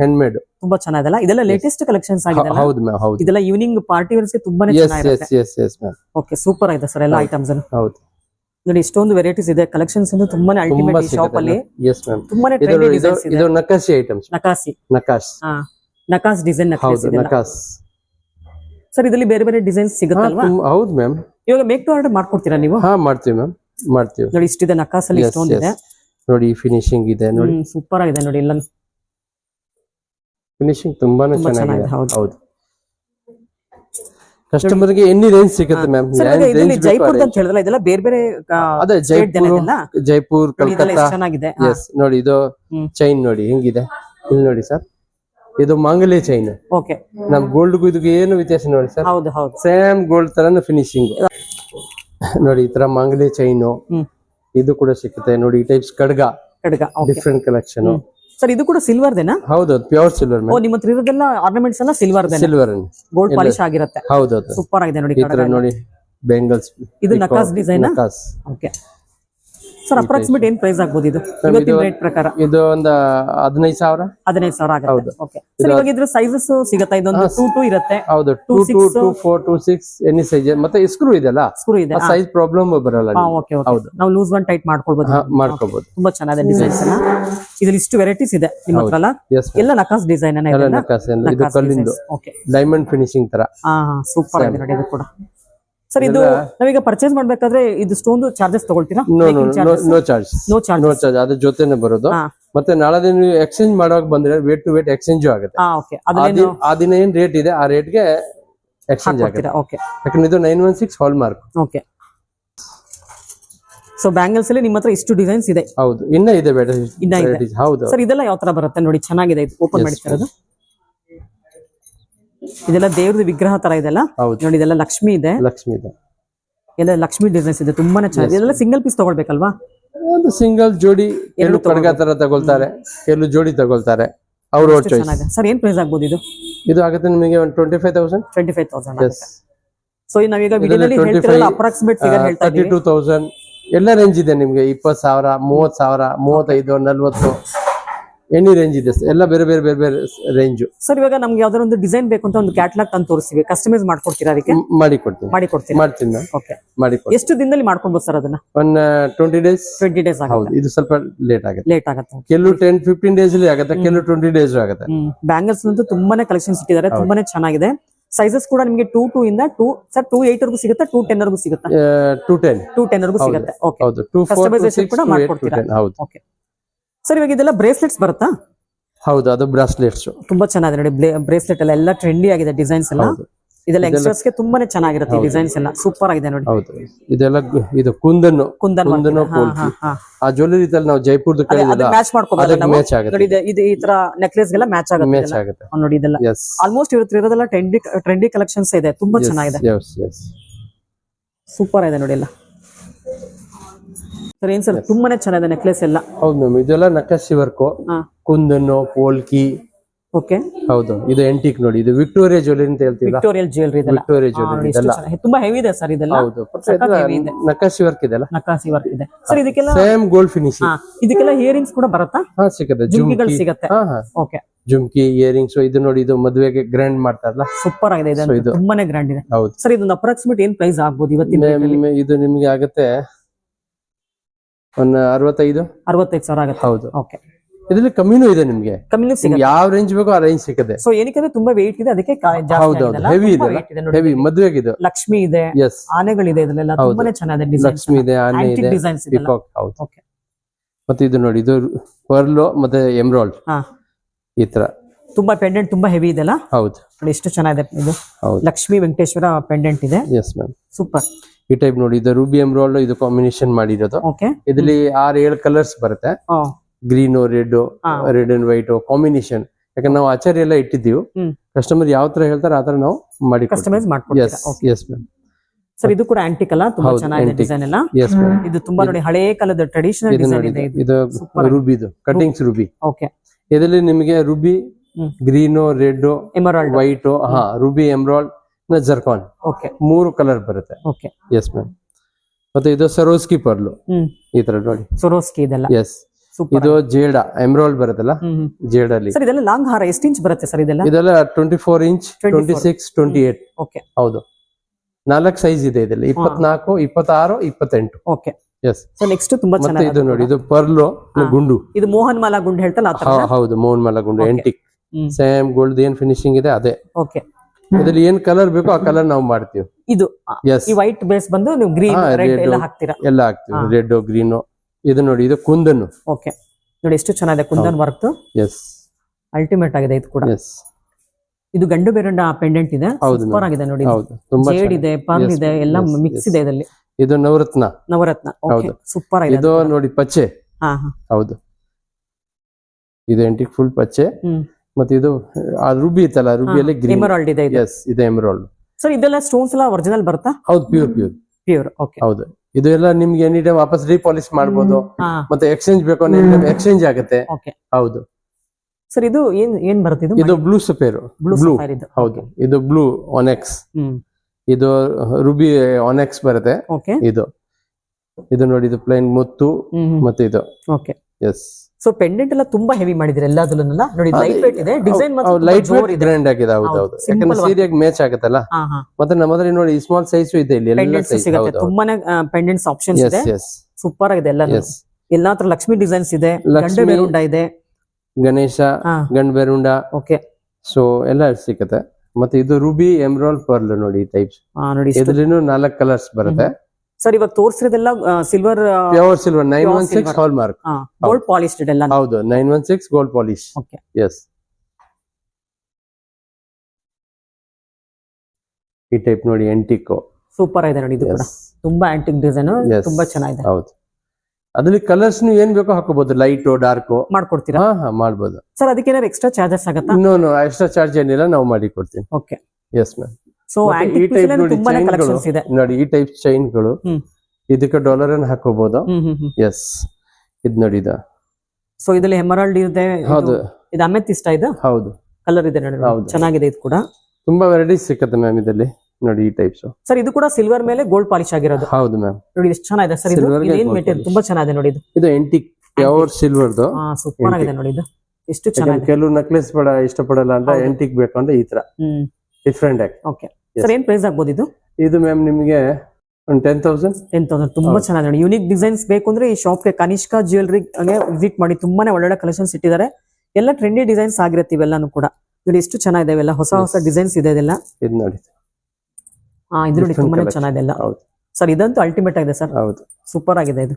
ಹ್ಯಾಂಡ್ ಮೇಡ್ ತುಂಬಾ ಚೆನ್ನಾಗಿದೆ ಇದೆಲ್ಲ ಲೇಟೆಸ್ಟ್ ಕಲೆಕ್ಷನ್ಸ್ ಆಗಿದೆ ಹೌದು ಮ್ಯಾಮ್ ಹೌದು. ಇದೆಲ್ಲ ಈವ್ನಿಂಗ್ ಪಾರ್ಟಿ ವೇರ್ಸ್ಗೆ ತುಂಬಾನೇ ಎಸ್ ಚೆನ್ನಾಗಿರುತ್ತೆ. Yes yes yes ma'am okay super ಆಗಿದೆ ಸರ್ ಎಲ್ಲ ಐಟಮ್ಸ್ ಹೌದು. ನೋಡಿ ಇಷ್ಟೊಂದು ವೆರೈಟೀಸ್ ಇದೆ. ಕಲೆಕ್ಷನ್ಸ್ ಅಂದ್ರೆ ತುಂಬಾನೇ ಅಲ್ಟಿಮೇಟ್ ಶಾಪ್ ಅಲ್ಲಿ. ಎಸ್ ಮ್ಯಾಮ್ ತುಂಬಾನೇ ಇದು ನಕಾಶಿ ಐಟಮ್ಸ್ ನಕಾಸಿ ನಕಾಶ್. ಹಾ. ನಕಾಸ್ ಡಿಸೈನ್ ನಕಾಸ್ ಸರ್ ಇದರಲ್ಲಿ ಬೇರೆ ಬೇರೆ ಡಿಸೈನ್ಸ್ ಸಿಗುತ್ತಲ್ವಾ? ಹೌದು ಮ್ಯಾಮ್ ಇವಾಗ ಮೇಕ್ ಟು ಆರ್ಡರ್ ಮಾಡ್ಕೊಡ್ತೀರಾ ನೀವು? ಹಾ ಮಾಡ್ತೀವಿ ಮ್ಯಾಮ್ ಮಾಡ್ತೀವಿ. ನೋಡಿ ಇಷ್ಟಿದೆ ನಕಾಸ್ ಅಲ್ಲಿ Yes, ಇಷ್ಟೊಂದು ಇದೆ. ನೋಡಿ ಫಿನಿಶಿಂಗ್ ಇದೆ ನೋಡಿ. ಸೂಪರ್ ಆಗಿದೆ ನೋಡಿ ಎಲ್ಲ ಫಿನಿಶಿಂಗ್ ತುಂಬಾನೇ ಚೆನ್ನಾಗಿದೆ, ಹೌದು. ಕಸ್ಟಮರ್ಗೆ ಎನಿ ರೇಂಜ್ ಸಿಗುತ್ತೆ ಮ್ಯಾಮ್ ಜೈಪುರ್ ಅಂತ ಹೇಳಿದ್ರಲ್ಲ ಇದೆಲ್ಲ ಬೇರೆ ಬೇರೆ ಅದೇ ಜೈಪುರ್ ಜೈಪುರ್ ಕಲ್ಕತ್ತಾ. ಚೆನ್ನಾಗಿದೆ? ಎಸ್ ನೋಡಿ ಇದು ಚೈನ್ ನೋಡಿ ಹೆಂಗಿದೆ? ಇಲ್ಲಿ ನೋಡಿ ಸರ್ ಇದು ಮಾಂಗಲ್ಯ ಚೈನ್ ಓಕೆ. ನಮ್ ಗೋಲ್ಡ್ ಇದಕ್ಕೆ ಏನು ವ್ಯತ್ಯಾಸ ನೋಡಿ ಸರ್ ಹೌದು ಹೌದು. ಸೇಮ್ ಗೋಲ್ಡ್ ತರನ ಫಿನಿಶಿಂಗ್ ನೋಡಿ ಈ ತರ ಮಾಂಗಲ್ಯ ಚೈನು ಇದು ಕೂಡ ಸಿಗುತ್ತೆ. ನೋಡಿ ಈ ಟೈಪ್ಸ್ ಕಡ್ಗ. ಕಡ್ಗ ಡಿಫ್ರೆಂಟ್ ಕಲೆಕ್ಷನ್ ಸರ್ ಇದು ಕೂಡ ಸಿಲ್ವರ್ ದೇನಾ? ಹೌದು ಪ್ಯೂರ್ ಸಿಲ್ವರ್ ಓ ನಿಮ್ಮ ಹತ್ರ ಇರೋದೆಲ್ಲ ಆರ್ನಮೆಂಟ್ಸ್ ಎಲ್ಲ ಸಿಲ್ವರ್ ದೇನಾ? ಸಿಲ್ವರ್ ಗೋಲ್ಡ್ ಪಾಲಿಶ್ ಆಗಿರುತ್ತೆ. ಹೌದು ಸೂಪರ್ ಆಗಿದೆ ನೋಡಿ ನೋಡಿ ಬೆಂಗಲ್ಸ್ ಇದು ನಕಾಸ್ ಡಿಸೈನ್ ನಕಾಸ್. ಓಕೆ ಸರ್ ಅಪ್ರಾಕ್ಸಿಮೇಟ್ ಏನ್ ಪ್ರೈಸ್ ಆಗ್ಬೋದು ಇದು? ಇವತ್ತಿನ ರೇಟ್ ಪ್ರಕಾರ. ಇದು ಒಂದು ಹದಿನೈದು ಸಾವಿರ? ಹದಿನೈದು ಸಾವಿರ ಆಗುತ್ತೆ. ಓಕೆ ಸರ್ ಇವಾಗ ಇದ್ರ ಸೈಜಸ್ ಸಿಗುತ್ತಾ? ಇದೊಂದು ಟೂ ಟೂ ಇರುತ್ತೆ. ಹೌದು. Two two two four two six any size ಮತ್ತೆ ಸ್ಕ್ರೂ ಇದೆಲ್ಲ ಸ್ಕ್ರೂ ಇದೆ. ಸೈಜ್ ಪ್ರಾಬ್ಲಮ್ ಬರಲ್ಲ. ಓಕೆ ಓಕೆ ನಾವು ಲೂಸ್ ಒನ್ ಟೈಟ್ ಮಾಡ್ಕೊಳ್ಬೋದು. ಹಾ, ಮಾಡ್ಕೋಬಹುದು ತುಂಬಾ ಚೆನ್ನಾಗಿದೆ ಡಿಸೈನ್ಸ್ ಇದ್ರಲ್ಲಿ ಇಷ್ಟು ವೆರೈಟೀಸ್ ಇದೆ ನಿಮ್ಮ ಹತ್ರ ಅಲ್ಲ ಎಲ್ಲ ನಕಾಸ್ ಡಿಸೈನ್ ಎಲ್ಲ ನಕಾಸ್ ಎಲ್ಲ ಇದು ಕಲ್ಲಿಂದು. ಓಕೆ ಡೈಮಂಡ್ ಫಿನಿಶಿಂಗ್ ತರ. ಹಾ ಸೂಪರ್ ಆಗಿದೆ ನೋಡಿ ಇದು ಕೂಡ. ಸರ್ ಇದು ನಾವೀಗ ಪರ್ಚೇಸ್ ಮಾಡ್ಬೇಕಾದ್ರೆ ಇದು stone charges ತಗೊಳ್ತೀರಾ? No charge no charge no charge ಅದ್ರ ಜೊತೆನೆ ಬರೋದು. ಮತ್ತೆ ನಾಳೆ ದಿನ ನೀವು ಎಕ್ಸ್ಚೇಂಜ್ ಮಾಡುವಾಗ ಬಂದ್ರೆ ವೇಟ್ ಟು ವೇಟ್ ಎಕ್ಸ್ಚೇಂಜ್ ಆಗುತ್ತೆ. ಆ ದಿನ ಏನ್ ರೇಟ್ ಇದೆ ಆ ರೇಟ್ಗೆ ಎಕ್ಸ್ಚೇಂಜ್ ಆಗುತ್ತೆ. ಯಾಕಂದ್ರೆ ಇದು nine one six hallmark okay so bangles ಅಲ್ಲಿ ನಿಮ್ಮ ಹತ್ರ ಇಷ್ಟು ಡಿಸೈನ್ಸ್ ಇದೆ. ಹೌದು. ಇನ್ನ ಇದೆ ಬೇಡ. ಹೌದು ಸರ್ ಇದೆಲ್ಲ ಯಾವ ತರ ಬರುತ್ತೆ ನೋಡಿ? ಚೆನ್ನಾಗಿದೆ ಇದು ಓಪನ್ ಮಾಡಿರ್ತಿರೋದು ಇದೆಲ್ಲ ದೇವ್ರದ ವಿಗ್ರಹ ತರ ಇದೆಲ್ಲ? ನೋಡಿ ಇದೆಲ್ಲ ಲಕ್ಷ್ಮಿ ಇದೆ. ಲಕ್ಷ್ಮಿ ಇದೆ. ಎಲ್ಲ ಲಕ್ಷ್ಮಿ ಡಿಸೈನ್ಸ್ ಇದೆ ತುಂಬಾನೇ ಚೆನ್ನಾಗಿದೆ. ಇದೆಲ್ಲ ಸಿಂಗಲ್ ಪೀಸ್ ತಗೊಳ್ಬೇಕಲ್ವಾ? ಒಂದು ಸಿಂಗಲ್ ಜೋಡಿ ಎರಡು ತಡಗ ತರ ತಗೊಳ್ತಾರೆ. ಕೆಲವು ಜೋಡಿ ತಗೊಳ್ತಾರೆ. ಅವರು ಚೆನ್ನಾಗಿದೆ. ಸರ್ ಏನ್ ಪ್ರೈಸ್ ಆಗ್ಬೋದು ಇದು? ಇದು ಆಗುತ್ತೆ ನಿಮಗೆ ಒಂದು twenty five thousand twenty five thousand so ನಾವೀಗ ಈಗ ಹೇಳ್ತಿರಲ್ಲ ಅಪ್ರಾಕ್ಸಿಮೇಟ್ ಫಿಗರ್ ಹೇಳ್ತಾ 32000 ಎಲ್ಲ ರೇಂಜ್ ಇದೆ ನಿಮಗೆ. 20000 30000 35 40 ಎನಿ ರೇಂಜ್ ಇದೆ ಎಲ್ಲ ಬೇರೆ ಬೇರೆ ಬೇರೆ ಬೇರೆ ರೇಂಜು ಸರ್ ಇವಾಗ ನಮ್ಗೆ ಯಾವ್ದಾದ್ರು ಒಂದು ಡಿಸೈನ್ ಬೇಕು ಅಂತ ಒಂದು ಕ್ಯಾಟ್ಲಾಗ್ ತಂದು ತೋರಿಸ್ತೀವಿ. ಕಸ್ಟಮೈಸ್ ಮಾಡ್ಕೊಡ್ತೀರಾ ಅದಕ್ಕೆ? ಮಾಡಿ ಕೊಡ್ತೀನಿ ಮಾಡಿ ಕೊಡ್ತೀನಿ ಮಾಡ್ತೀನಿ ಎಷ್ಟು ದಿನದಲ್ಲಿ ಮಾಡ್ಕೊಬೋದು ಸರ್ ಅದನ್ನ? One twenty days twenty days ಹೌದು. ಇದು ಸ್ವಲ್ಪ ಲೇಟ್ ಆಗುತ್ತೆ. ಲೇಟ್ ಆಗುತ್ತೆ. ಕೆಲವು ಟೆನ್ ಫಿಫ್ಟೀನ್ ಡೇಸ್ ಅಲ್ಲಿ ಆಗುತ್ತೆ. ಕೆಲವು ಟ್ವೆಂಟಿ ಡೇಸ್ ಆಗುತ್ತೆ. ಬ್ಯಾಂಗಲ್ಸ್ ಅಂತೂ ತುಂಬಾನೇ ಕಲೆಕ್ಷನ್ಸ್ ಇಟ್ಟಿದ್ದಾರೆ. ತುಂಬಾನೇ ಚೆನ್ನಾಗಿದೆ. ಸೈಜಸ್ ಕೂಡ ನಿಮಗೆ ಟೂ ಟೂ ಇಂದ ಟೂ ಸರ್ ಟೂ ಏಟ್ ವರ್ಗೂ ಸಿಗುತ್ತೆ ಟೂ ಟೆನ್ ವರ್ಗೂ ಸಿಗುತ್ತೆ? ಟೂ ಟೆನ್ ಟೂ ಟೆನ್ ವರ್ಗೂ ಸಿಗುತ್ತೆ. ಹೌದು. ಟೂ ಕಸ್ಟಮೈಸೇಷನ್ ಕೂಡ ಮಾಡ್ಕೊಡ್ತೀರಾ? ಹೌದು. ಓಕೆ ಸರ್ ಇವಾಗ ಇದೆಲ್ಲ ಬ್ರೇಸ್ಲೆಟ್ಸ್ ಬರುತ್ತಾ? ಹೌದು ಅದು ಬ್ರಾಸ್ಲೆಟ್ಸ್ ತುಂಬಾ ಚೆನ್ನಾಗಿದೆ ನೋಡಿ ಬ್ರೇಸ್ಲೆಟ್ ಎಲ್ಲ ಎಲ್ಲ ಟ್ರೆಂಡಿ ಆಗಿದೆ ಡಿಸೈನ್ಸ್ ಎಲ್ಲ. ಇದೆಲ್ಲ ಯಂಗ್ಸ್ಟರ್ಸ್ಗೆ ತುಂಬಾನೇ ಚೆನ್ನಾಗಿರುತ್ತೆ ಡಿಸೈನ್ಸ್ ಎಲ್ಲ. ಸೂಪರ್ ಆಗಿದೆ ನೋಡಿ. ಹೌದು. ಇದೆಲ್ಲ ಇದು ಕುಂದನ್ನು. ಕುಂದನ್ ಕುಂದನ್ ಪೋಲ್ಕಿ ಆ ಜ್ಯುವೆಲರಿ ತಲ್ಲಿ ನಾವು ಜೈಪುರದ ಕಡೆ ಮ್ಯಾಚ್ ಮಾಡ್ಕೊಬಹುದು ಮ್ಯಾಚ್ ಆಗುತ್ತೆ. ನೋಡಿ ಇದು- ಈ ತರ ನೆಕ್ಲೇಸ್ ಗೆಲ್ಲ ಮ್ಯಾಚ್ ಆಗುತ್ತೆ ಮ್ಯಾಚ್ ಆಗುತ್ತೆ. ನೋಡಿ ಇದೆಲ್ಲ. ಆಲ್ಮೋಸ್ಟ್ ಇರುತ್ತೆ ಇರೋದೆಲ್ಲ ಟ್ರೆಂಡಿ ಟ್ರೆಂಡಿ ಕಲೆಕ್ಷನ್ಸ್ ಇದೆ. ತುಂಬಾ ಚೆನ್ನಾಗಿದೆ. ಸೂಪರ್ ಇದೆ ನೋಡಿ ಎಲ್ಲ. ಸರ್ ಏನ್ ಸರ್ ತುಂಬಾನೇ ಚೆನ್ನಾಗಿದೆ ನೆಕ್ಲೆಸ್ ಎಲ್ಲ. ಹೌದು ಮ್ಯಾಮ್ ಇದೆಲ್ಲ ನಕಾಶಿ ವರ್ಕು ಹಾ. ಕುಂದನ್ನು ಪೋಲ್ಕಿ. ಓಕೆ ಹೌದು ಇದು ಎಂಟಿಕ್ ನೋಡಿ ಇದು ವಿಕ್ಟೋರಿಯಾ ಜ್ಯುವೆಲರಿ ಅಂತ ಹೇಳ್ತೀವಿ ವಿಕ್ಟೋರಿಯಲ್ ಜ್ಯುವೆಲ್ರಿ ಇದೆಲ್ಲ. ವಿಕ್ಟೋರಿಯಾ ಜ್ಯುವೆಲರಿ ಇದೆಲ್ಲ. ತುಂಬಾ ಹೆವಿ ಇದೆ ಸರ್ ಇದೆಲ್ಲ. ಹೌದು ಸಖತ್ heavy ಇದೆ. ನಕಾಶಿ ವರ್ಕ್ ಇದೆಲ್ಲ. ನಕಾಸಿ ವರ್ಕ್ ಇದೆ. ಸರ್ ಇದಕ್ಕೆಲ್ಲ ಸೇಮ್ ಗೋಲ್ಡ್ ಫಿನಿಶಿಂಗ್ ಹಾ ಇದಕ್ಕೆಲ್ಲ ಇಯರಿಂಗ್ಸ್ ಕೂಡ ಬರುತ್ತಾ? ಹಾ ಸಿಗುತ್ತೆ. ಜುಮ್ಕಿಗಳು ಜುಮ್ಕಿ. ಸಿಗತ್ತೆ. ಹಾ ಹಾ. ಓಕೆ ಜುಮ್ಕಿ ಇಯರಿಂಗ್ಸ್ ಇದು ನೋಡಿ ಇದು ಮದುವೆಗೆ ಗ್ರ್ಯಾಂಡ್ ಮಾಡ್ತಾರಲ್ಲ? ಸೂಪರ್ ಆಗಿದೆ ಇದು ಇದು- ತುಂಬಾನೇ ಗ್ರ್ಯಾಂಡ್ ಇದೆ. ಹೌದು. ಸರ್ ಇದೊಂದು ಅಪ್ರಾಕ್ಸಿಮೇಟ್ ಏನ್ ಪ್ರೈಸ್ ಆಗ್ಬೋದು ಇವತ್ತಿನ ಮ್ಯಾಮ್, ಇದು ನಿಮ್ಗೆ ಆಗುತ್ತೆ ಒಂದು ಅರವತ್ತೈದು? ಅರವತ್ತೈದು ಸಾವಿರ ಆಗುತ್ತೆ. ಹೌದು. ಓಕೆ ಇದರಲ್ಲಿ ಕಮ್ಮಿನೂ ಇದೆ ನಿಮ್ಗೆ? ಕಮ್ಮಿನೂ ಸಿಗುತ್ತೆ ಯಾವ ರೇಂಜ್ ಬೇಕೋ ಆ ರೇಂಜ್ ಸಿಕ್ಕದೆ ಸೊ ಏನಕ್ಕೆ ತುಂಬಾ ವೆಯ್ಟ್ ಇದೆ ಅದಕ್ಕೆ ಹೌದು ಹೆವಿ ಇದೆ ಹೆವಿ ಮದುವೆಗೆ ಇದು ಲಕ್ಷ್ಮಿ ಇದೆ ಎಸ್ ಆನೆಗಳಿದೆ ಇದೆಲ್ಲ ಹೌದು. ತುಂಬಾನೇ ಚೆನ್ನಾಗಿದೆ ಲಕ್ಷ್ಮಿ ಇದೆ ಆನೆ ಇದೆ ಡಿಸೈನ್ಸ್ ಹೌದು. ಓಕೆ ಮತ್ತೆ ಇದು ನೋಡಿ ಇದು ಪರ್ಲು ಮತ್ತೆ ಎಮ್ರಾಲ್ಡ್ ಈ ತರ. ತುಂಬಾ ಪೆಂಡೆಂಟ್ ತುಂಬಾ ಹೆವಿ ಇದೆಲ್ಲ ಹೌದು. ಎಷ್ಟು ಚೆನ್ನಾಗಿದೆ ಇದು. ಹೌದು. ಲಕ್ಷ್ಮಿ ವೆಂಕಟೇಶ್ವರ ಪೆಂಡೆಂಟ್ ಇದೆ. ಎಸ್ ಮ್ಯಾಮ್ ಸೂಪರ್ ಈ ಟೈಪ್ ನೋಡಿ ಇದು ರೂಬಿ ಎಮ್ರಾಲ್ಡ್ ಇದು ಕಾಂಬಿನೇಷನ್ ಮಾಡಿರೋದು. ಓಕೆ ಇದರಲ್ಲಿ ಆರ್ ಏಳು ಕಲರ್ಸ್ ಬರುತ್ತೆ. Green red. Red and white combination ಯಾಕಂದ್ರೆ ನಾವು ಆಚಾರ್ಯ ಎಲ್ಲ ಇಟ್ಟಿದ್ದೀವಿ. ಕಸ್ಟಮರ್ ಯಾವ ತರ ಹೇಳ್ತಾರೆ ಆತರ ತರ ನಾವು ಮಾಡಿ ಕಸ್ಟಮೈಸ್ ಮಾಡ್ಕೊಡ್ತೀವಿ ಎಸ್ ಮ್ಯಾಮ್ ಸರ್ ಇದು ಕೂಡ ಆಂಟಿಕ್ ಅಲ್ಲ? ತುಂಬಾ ಚೆನ್ನಾಗಿದೆ ಡಿಸೈನ್ ಎಲ್ಲ. ಇದು ತುಂಬಾ ನೋಡಿ ಹಳೆ ಕಾಲದ ಟ್ರೆಡಿಷನಲ್ ಡಿಸೈನ್ ಇದೆ ಇದು. ರೂಬಿದು ಕಟಿಂಗ್ಸ್ ರೂಬಿ ಓಕೆ ಇದರಲ್ಲಿ ನಿಮಗೆ ruby. Green red emerald white ಹಾ ರುಬಿ ಎಮರಾಲ್ಡ್ ಜರ್ಕಾನ್. ಓಕೆ. ಮೂರು ಕಲರ್ ಬರುತ್ತೆ. ಓಕೆ. ಎಸ್ ಮ್ಯಾಮ್ ಮತ್ತೆ ಇದು ಸರೋಸ್ಕಿ ಪರ್ಲು. ಈ ತರ ನೋಡಿ. ಸರೋಸ್ಕಿ ಇದೆಲ್ಲ. ಎಸ್ ಇದು ಜೇಡ ಎಮರಾಲ್ಡ್ ಬರುತ್ತಲ್ಲ? ಜೇಡಲ್ಲಿ. ಸರ್ ಇದೆಲ್ಲ ಲಾಂಗ್ ಹಾರ ಎಷ್ಟು ಇಂಚ್ ಬರುತ್ತೆ ಸರ್ ಇದೆಲ್ಲ? ಇದೆಲ್ಲ twenty four inch twenty six twenty eight okay ಹೌದು. ನಾಲ್ಕು ಸೈಜ್ ಇದೆ ಇದರಲ್ಲಿ ಇಪ್ಪತ್ನಾಲ್ಕು ಇಪ್ಪತ್ತಾರು ಇಪ್ಪತ್ತೆಂಟು. ಓಕೆ ಎಸ್ ಸೊ ನೆಕ್ಸ್ಟ್ ತುಂಬಾ ಮತ್ತೆ ಚೆನ್ನಾಗಿದೆ. ಇದು ನೋಡಿ ಇದು ಪರ್ಲು ಗುಂಡು. ಇದು ಮೋಹನ್ ಮಾಲಾ ಗುಂಡು ಹೇಳ್ತಲ್ಲ ಹೌದು ಮೋಹನ್ ಮಾಲಾ ಗುಂಡು. ಎಂಟಿಕ್ ಸೇಮ್ ಗೋಲ್ಡ್ ಏನ್ ಫಿನಿಶಿಂಗ್ ಇದೆ ಅದೇ. ಓಕೆ ಇದ್ರಲ್ಲಿ ಏನ್ ಕಲರ್ ಬೇಕೋ ಆ ಕಲರ್ ನಾವು ಮಾಡ್ತೀವಿ. ಇದು ಈ ವೈಟ್ ಬೇಸ್ ಬಂದು ನೀವು ಗ್ರೀನ್ ರೆಡ್ ಎಲ್ಲ ಹಾಕ್ತೀರಾ? ಎಲ್ಲ ಹಾಕ್ತೀವಿ. ರೆಡ್ ಗ್ರೀನ್ ಇದು ನೋಡಿ ಇದು ಕುಂದನ್ ಓಕೆ ನೋಡಿ ಎಷ್ಟು ಚೆನ್ನಾಗಿದೆ ಕುಂದನ್ ವರ್ಕ್ ಎಸ್ ಅಲ್ಟಿಮೇಟ್ ಆಗಿದೆ ಇದು ಕೂಡ. ಎಸ್ ಇದು ಗಂಡು ಬೇರೊಂಡ ಪೆಂಡೆಂಟ್ ಇದೆ. ಸೂಪರ್ ಆಗಿದೆ ನೋಡಿ ಹೌದು. ತುಂಬಾ ಜೇಡ್. ಇದೆ ಪರ್ಲ್ ಇದೆ ಎಲ್ಲ ಮಿಕ್ಸ್ ಇದೆ ಇದರಲ್ಲಿ. ಇದು ನವರತ್ನ. ನವರತ್ನ. ಹೌದು. ಸೂಪರ್ ಆಗಿದೆ ಇದು ನೋಡಿ ಪಚ್ಚೆ. ಹೌದು. ಇದು ಎಂಟಿಕ್ ಫುಲ್ ಪಚ್ಚೆ. ಹ್ಮ್. ಮತ್ತೆ ಇದು ಆ ರುಬಿ ಇತ್ತಲ್ಲ ರುಬಿಯಲ್ಲಿ ಗ್ರೀನ್ ಎಮರಾಲ್ಡ್ ಇದೆ ಇದು. ಎಸ್ ಇದೆ ಎಮರಾಲ್ಡ್ ಸರ್ ಇದೆಲ್ಲ ಸ್ಟೋನ್ಸ್ ಎಲ್ಲ ಒರಿಜಿನಲ್ ಬರುತ್ತಾ? ಹೌದು ಪ್ಯೂರ್ ಪ್ಯೂರ್ ಪ್ಯೂರ್ ಓಕೆ ಹೌದು. ಇದು ಎಲ್ಲ ನಿಮ್ಗೆ ಎನಿ ಟೈಮ್ ವಾಪಸ್ ರೀಪಾಲಿಶ್ ಮಾಡ್ಬೋದು. ಮತ್ತೆ ಎಕ್ಸ್ಚೇಂಜ್ ಬೇಕು ಅಂದ್ರೆ ಎಕ್ಸ್ಚೇಂಜ್ ಆಗುತ್ತೆ. ಓಕೆ ಹೌದು. ಸರ್ ಇದು ಏನ್ ಏನ್ ಬರುತ್ತೆ ಇದು ಬ್ಲೂ ಸಫೇರ್ ಬ್ಲೂ ಹೌದು. ಇದು ಬ್ಲೂ ಒನೆಕ್ಸ್ ಇದು ರುಬಿ ಒನೆಕ್ಸ್ ಬರುತ್ತೆ. ಓಕೆ ಇದು. ಇದು ನೋಡಿ ಇದು ಪ್ಲೇನ್ ಮುತ್ತು ಮತ್ತೆ ಇದು. ಓಕೆ ಎಸ್ ಸೊ ಪೆಂಡೆಂಟ್ ಎಲ್ಲ ತುಂಬಾ ಹೆವಿ ಮಾಡಿದ್ರೆ ಎಲ್ಲದಲ್ಲೂ ನೋಡಿ ಲೈಟ್ ವೇಟ್ ಇದೆ ಡಿಸೈನ್ ಲೈಟ್ ವೇಟ್ ಗ್ರ್ಯಾಂಡ್ ಆಗಿದೆ ಹೌದು ಹೌದು, ಯಾಕಂದ್ರೆ. ಸೀರೆಯಾಗಿ ಮ್ಯಾಚ್ ಆಗುತ್ತಲ್ಲ? ಮತ್ತೆ ನಮ್ಮದ್ರಲ್ಲಿ ನೋಡಿ ಸ್ಮಾಲ್ ಸೈಜ್ ಇದೆ ಇಲ್ಲಿ ಎಲ್ಲ ಸಿಗುತ್ತೆ. ತುಂಬಾನೇ ಪೆಂಡೆಂಟ್ಸ್ ಆಪ್ಷನ್ಸ್ ಇದೆ. ಸೂಪರ್ ಆಗಿದೆ ಎಲ್ಲ ಎಲ್ಲಾ ತರ ಲಕ್ಷ್ಮಿ ಡಿಸೈನ್ಸ್ ಇದೆ. ಗಂಡು ಬೆರುಂಡ ಇದೆ. ಗಣೇಶ ಗಂಡ ಬೆರುಂಡ ಓಕೆ ಸೊ ಎಲ್ಲ ಸಿಗುತ್ತೆ. ಮತ್ತೆ ಇದು ರೂಬಿ ಎಮ್ರಾಲ್ ಪರ್ಲ್ ನೋಡಿ ಟೈಪ್ಸ್ ನೋಡಿ ಇದ್ರಲ್ಲೂ ನಾಲ್ಕು ಕಲರ್ಸ್ ಬರುತ್ತೆ. ಸರ್ ಇವಾಗ ತೋರಿಸಿರೋದೆಲ್ಲ silver pure silver nine one six. Hallmark gold polished ಎಲ್ಲ ಹೌದು. Nine one six gold polish okay yes ಈ ಟೈಪ್ ನೋಡಿ ಎಂಟಿಕೋ ಸೂಪರ್ ಇದೆ ನೋಡಿ ಇದು ಕೂಡ. ತುಂಬಾ ಆಂಟಿಕ್ ಡಿಸೈನ್ ತುಂಬಾ ಚೆನ್ನಾಗಿದೆ. ಹೌದು. ಅದ್ರಲ್ಲಿ ಕಲರ್ಸ್ ನೀವು ಏನ್ ಬೇಕೋ ಹಾಕೋಬಹುದು ಲೈಟ್ ಡಾರ್ಕ್ ಮಾಡ್ಕೊಡ್ತೀರಾ? ಹಾ ಹಾ ಮಾಡ್ಬೋದು. ಸರ್ ಅದಕ್ಕೆ ಏನಾದ್ರು extra charges no no extra charge ಏನಿಲ್ಲ ನಾವು ಮಾಡಿ ಕೊಡ್ತೀವಿ ಓಕೆ ಎಸ್ ಮ್ಯಾಮ್ ಸೊ ತುಂಬಾನೇ. ಕಲೆಕ್ಷನ್ಸ್ ಇದೆ. ನೋಡಿ ಈ ಟೈಪ್ ಚೈನ್ಗಳು. ಇದಕ್ಕೆ ಡಾಲರ್ ಅನ್ನು ಹಾಕೋಬಹುದು ಎಸ್ ಇದ್ ನೋಡಿ ಇದು. ಸೊ ಇದ್ರಲ್ಲಿ ಹೆಮರಾಲ್ಡ್ ಇದೆ ಇದು- ಹೌದು. ಇದು ಅಮೆತ್ ಇಷ್ಟ ಇದು? ಹೌದು. ಕಲರ್ ಇದೆ ನೋಡಿ. ಹೌದು. ಚೆನ್ನಾಗಿದೆ ಇದು ಕೂಡ. ತುಂಬಾ ವೆರೈಟಿ ಸಿಕ್ಕತ್ತೆ ಮ್ಯಾಮ್ ಇದರಲ್ಲಿ. ನೋಡಿ ಈ ಟೈಪ್ಸ್ ಸರ್ ಇದು ಕೂಡ ಸಿಲ್ವರ್ ಮೇಲೆ ಗೋಲ್ಡ್ ಪಾಲಿಶ್ ಆಗಿರೋದು. ಹೌದು ಮ್ಯಾಮ್ ನೋಡಿ ಎಷ್ಟು ಚೆನ್ನಾಗಿದೆ. ಸರ್ ಇದು ಏನ್ ಮೆಟೀರಿಯಲ್ ತುಂಬಾ ಚೆನ್ನಾಗಿದೆ ನೋಡಿ ಇದು. ಇದು ಎಂಟಿಕ್ ಪ್ಯೂರ್ ಸಿಲ್ವರ್ದು ಸೂಪರ್ ಆಗಿದೆ ನೋಡಿ ಇದು. ಎಷ್ಟು ಚೆನ್ನಾಗಿದೆ. ಕೆಲವು ನಕ್ಲೆಸ್ ಬೇಡ ಇಷ್ಟಪಡಲ್ಲ ಅಂತ. ಎಂಟಿಕ್ ಬೇಕು ಅಂದ್ರೆ ಈ ತರ. ಹ್ಮ್. ಡಿಫ್ರೆಂಟ್ ಆಗಿ ಓಕೆ ಸರ್ ಏನ್ ಪ್ರೈಸ್ ಆಗ್ಬೋದು ಇದು? ಇದು ಮ್ಯಾಮ್ ನಿಮಗೆ ಒಂದು ಟೆನ್ ತೌಸಂಡ್ ಟೆನ್ ತೌಸಂಡ್ ತುಂಬಾ ಚೆನ್ನಾಗಿ ಚೆನ್ನಾಗಿದೆ ಯೂನಿಕ್ ಡಿಸೈನ್ಸ್ ಬೇಕು ಅಂದ್ರೆ ಈ ಶಾಪ್ಗೆ ಕನಿಷ್ಕಾ ಜ್ಯುವೆಲ್ರಿ ವಿಸಿಟ್ ಮಾಡಿ. ತುಂಬಾನೇ ಒಳ್ಳೊಳ್ಳೆ ಕಲೆಕ್ಷನ್ಸ್ ಇಟ್ಟಿದ್ದಾರೆ. ಎಲ್ಲ ಟ್ರೆಂಡಿ ಡಿಸೈನ್ಸ್ ಆಗಿರುತ್ತೆ ಇವೆಲ್ಲಾನು ಕೂಡ. ನೋಡಿ ಎಷ್ಟು ಚೆನ್ನಾಗಿದೆ ಎಲ್ಲ ಹೊಸ ಹೊಸ ಡಿಸೈನ್ಸ್ ಇದೆ ಇದೆಲ್ಲ. ಇದು ನೋಡಿ. ಹಾ ಇದು ನೋಡಿ ತುಂಬಾನೇ. ಚೆನ್ನಾಗಿದೆ ಎಲ್ಲ. ಸರ್ ಇದಂತೂ ಅಲ್ಟಿಮೇಟ್ ಆಗಿದೆ ಸರ್ ಹೌದು. ಸೂಪರ್ ಆಗಿದೆ ಇದು.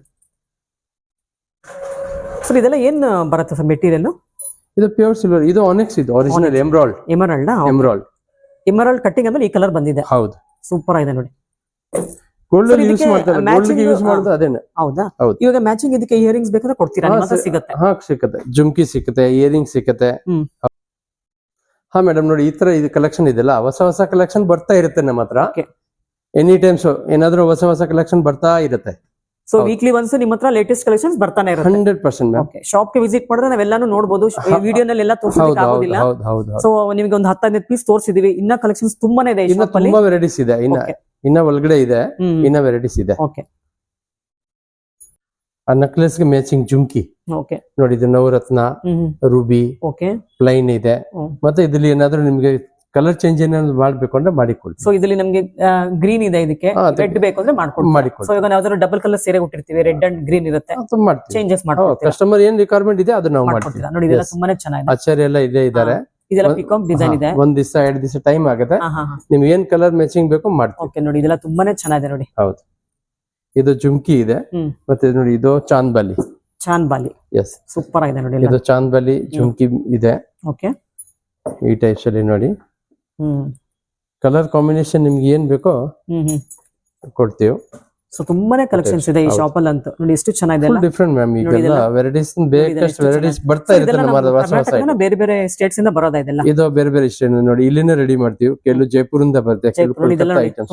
ಸರ್ ಇದೆಲ್ಲ ಏನ್ ಬರುತ್ತೆ ಸರ್ ಮೆಟೀರಿಯಲ್ ಇದು ಪ್ಯೂರ್ ಸಿಲ್ವರ್ ಇದು ಆನೆಕ್ಸ್ ಇದು original emerald emerald emerald emerald cutting ಅಂದ್ರೆ ಈ ಕಲರ್ ಬಂದಿದೆ. ಹೌದು. ಸೂಪರ್ ಆಗಿದೆ ನೋಡಿ. ಗೋಲ್ಡ್ ಯೂಸ್ ಮಾಡ್ತಾರೆ. ಗೋಲ್ಡ್ ಯೂಸ್ ಮಾಡೋದು ಅದೇನೆ. ಹೌದಾ? ಹೌದು. ಇವಾಗ ಮ್ಯಾಚಿಂಗ್ ಇದಕ್ಕೆ ಇಯರಿಂಗ್ಸ್ ಬೇಕಾದ್ರೆ ಕೊಡ್ತೀರಾ? ಸಿಗುತ್ತೆ. ಹಾ ಸಿಗುತ್ತೆ. ಜುಮ್ಕಿ ಸಿಗುತ್ತೆ ಇಯರಿಂಗ್ ಸಿಕ್ಕತ್ತೆ ಹ್ಮ್. ಹಾ ಮೇಡಮ್ ನೋಡಿ ಈ ತರ ಇದು ಕಲೆಕ್ಷನ್ ಇದೆಲ್ಲ ಹೊಸ ಹೊಸ ಕಲೆಕ್ಷನ್ ಬರ್ತಾ ಇರುತ್ತೆ ನಮ್ಮ ಹತ್ರ. ಎನಿ ಟೈಮ್ಸ್ ಏನಾದ್ರೂ ಹೊಸ ಹೊಸ ಕಲೆಕ್ಷನ್ ಬರ್ತಾ ಇರುತ್ತೆ. ಸೊ ವೀಕ್ಲಿ ಒನ್ಸ್ ನಿಮ್ಮ ಹತ್ರ ಲೇಟೆಸ್ಟ್ ಕಲೆಕ್ಷನ್ಸ್ ಬರ್ತಾನೆ ಇರುತ್ತೆ. ಹಂಡ್ರೆಡ್ ಪರ್ಸೆಂಟ್ ಓಕೆ ಶಾಪ್ಗೆ ವಿಸಿಟ್ ಮಾಡಿದ್ರೆ ನಾವೆಲ್ಲಾನು ನೋಡಬಹುದು ವಿಡಿಯೋನಲ್ಲಿ ಎಲ್ಲ ಆಗೋದಿಲ್ಲ. ಸೊ ನಿಮಗೆ ಒಂದು ಹತ್ತೈದು ಪೀಸ್ ತೋರಿಸಿದೀವಿ. ಇನ್ನ ಕಲೆಕ್ಷನ್ಸ್ ತುಂಬಾನೇ ಇದೆ ಇನ್ನ ತುಂಬಾ ವೆರೈಟೀಸ್ ಇದೆ. ಇನ್ನ ಇನ್ನ ಒಳಗಡೆ ಇದೆ. ಇನ್ನ ವೆರೈಟೀಸ್ ಇದೆ. ಓಕೆ ಆ ನೆಕ್ಲೆಸ್ಗೆ ಮ್ಯಾಚಿಂಗ್ ಜುಮ್ಕಿ. ಓಕೆ ನೋಡಿ ಇದು ನವರತ್ನ ರೂಬಿ ಓಕೆ ಪ್ಲೈನ್ ಇದೆ. ಮತ್ತೆ ಇದ್ರಲ್ಲಿ ಏನಾದ್ರೂ ನಿಮ್ಗೆ ಕಲರ್ ಚೇಂಜ್ ಏನಾದ್ರು ಮಾಡ್ಬೇಕು ಅಂದ್ರೆ ಮಾಡಿಕೊಡ್ತೀವಿ. ಸೊ ಇದರಲ್ಲಿ ನಮಗೆ ಗ್ರೀನ್ ಇದೆ ಇದಕ್ಕೆ. ರೆಡ್ ಬೇಕು ಅಂದ್ರೆ ಮಾಡ್ಕೊಡ್ತೀವಿ. ಸೊ ಮಾಡಿಕೊಡ್ತೀವಿ ಇವಾಗ ಯಾವ್ದಾದ್ರು ಡಬಲ್ ಕಲರ್ ಸೀರೆ ಕೊಟ್ಟಿರ್ತೀವಿ ರೆಡ್ ಅಂಡ್ ಗ್ರೀನ್ ಇರುತ್ತೆ. ಮಾಡ್ತೀವಿ. ಚೇಂಜಸ್ ಮಾಡ್ಕೊಳ್ತೀವಿ ಕಸ್ಟಮರ್ ಏನ್ ರಿಕ್ವೈರ್ಮೆಂಟ್ ಇದೆ ಅದನ್ನ ನಾವು ಮಾಡ್ತೀವಿ. ನೋಡಿ ಇದೆಲ್ಲ ತುಂಬಾನೇ ಚೆನ್ನಾಗಿದೆ. ಆಚಾರ್ಯ ಎಲ್ಲ ಇದೆ ಇದಾರೆ ಇದೆಲ್ಲ ಪಿಕಾಕ್ ಡಿಸೈನ್ ಇದೆ. ಒಂದ್ ದಿವಸ ಎರಡ್ ದಿವಸ ಟೈಮ್ ಆಗುತ್ತೆ. ನಿಮ್ಗೆ ಏನ್ ಕಲರ್ ಮ್ಯಾಚಿಂಗ್ ಬೇಕು ಮಾಡ್ತೀವಿ. ಓಕೆ ನೋಡಿ ಇದೆಲ್ಲ ತುಂಬಾನೇ ಚೆನ್ನಾಗಿದೆ ನೋಡಿ. ಹೌದು. ಇದು ಜುಮ್ಕಿ ಇದೆ. ಮತ್ತೆ ನೋಡಿ ಇದು ಚಾಂದ್ಬಾಲಿ. ಚಾಂದ್ಬಾಲಿ. ಬಾಲಿ ಎಸ್ ಸೂಪರ್ ಆಗಿದೆ ನೋಡಿ ಇದು ಚಾಂದ್ಬಾಲಿ ಜುಮ್ಕಿ ಇದೆ. ಓಕೆ ಈ ಟೈಪ್ಸ್ ಅಲ್ಲಿ ನೋಡಿ. ಕಲರ್ ಕಾಂಬಿನೇಷನ್ ನಿಮ್ಗೆ ಏನ್ ಬೇಕೋ ಹ್ಮ್ ಹ್ಮ್. ಕೊಡ್ತೀವಿ. ಸೊ ತುಂಬಾನೇ ಕಲೆಕ್ಷನ್ಸ್ ಇದೆ ಈ ಶಾಪ್ ಅಲ್ಲಿ ಅಂತೂ ನೋಡಿ ಎಷ್ಟು ಚೆನ್ನಾಗಿದೆ ಅಲ್ಲ? ಡಿಫ್ರೆಂಟ್ ಮ್ಯಾಮ್ ಈಗೆಲ್ಲ. ವೆರೈಟೀಸ್ ಬೇಕಷ್ಟು ವೆರೈಟೀಸ್ ಬರ್ತಾ ಇರುತ್ತೆ ನಮ್ಮ ಹೊಸ ಹೊಸ ಬೇರೆ ಬೇರೆ ಸ್ಟೇಟ್ಸ್ ಇಂದ ಬರೋದ ಇದೆಲ್ಲ? ಇದು ಬೇರೆ ಬೇರೆ ಇಷ್ಟ ನೋಡಿ ಇಲ್ಲಿನೇ ರೆಡಿ ಮಾಡ್ತೀವಿ. ಕೆಲವು ಜೈಪುರಿಂದ ಬರುತ್ತೆ. ಕೆಲವು